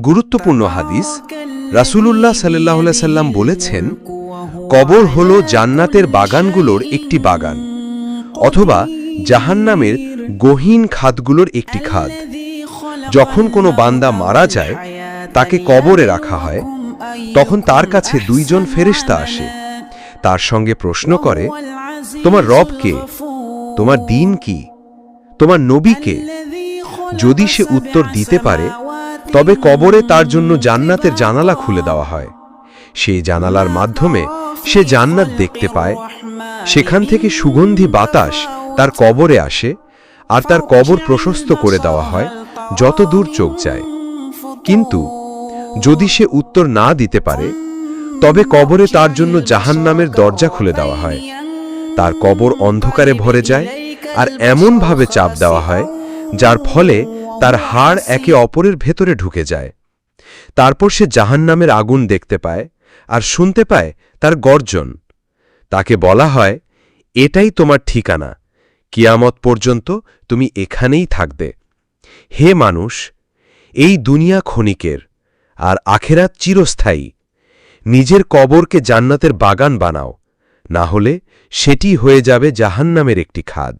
গুরুত্বপূর্ণ হাদিস রাসূলুল্লাহ সাল্লাহ সাল্লাম বলেছেন, কবর হল জান্নাতের বাগানগুলোর একটি বাগান, অথবা জাহান্নামের গহীন খাদগুলোর একটি খাদ। যখন কোনো বান্দা মারা যায়, তাকে কবরে রাখা হয়, তখন তার কাছে দুইজন ফেরেশতা আসে। তার সঙ্গে প্রশ্ন করে, তোমার রব কে? তোমার দিন কি? তোমার নবী কে? যদি সে উত্তর দিতে পারে তবে কবরে তার জন্য জান্নাতের জানালা খুলে দেওয়া হয়। সেই জানালার মাধ্যমে সে জান্নাত দেখতে পায়। সেখান থেকে সুগন্ধি বাতাস তার কবরে আসে আর তার কবর প্রশস্ত করে দেওয়া হয় যত দূর চোখ যায়। কিন্তু যদি সে উত্তর না দিতে পারে, তবে কবরে তার জন্য জাহান্নামের দরজা খুলে দেওয়া হয়। তার কবর অন্ধকারে ভরে যায় আর এমনভাবে চাপ দেওয়া হয়, যার ফলে তার হাড় একে অপরের ভেতরে ঢুকে যায়। তারপর সে জাহান্নামের আগুন দেখতে পায় আর শুনতে পায় তার গর্জন। তাকে বলা হয় এটাই তোমার ঠিকানা। কিয়ামত পর্যন্ত তুমি এখানেই থাকবে। হে মানুষ এই দুনিয়া ক্ষণিকের আর আখেরাত চিরস্থায়ী। নিজের কবরকে জান্নাতের বাগান বানাও না হলে সেটি হয়ে যাবে জাহান্নামের একটি খাদ।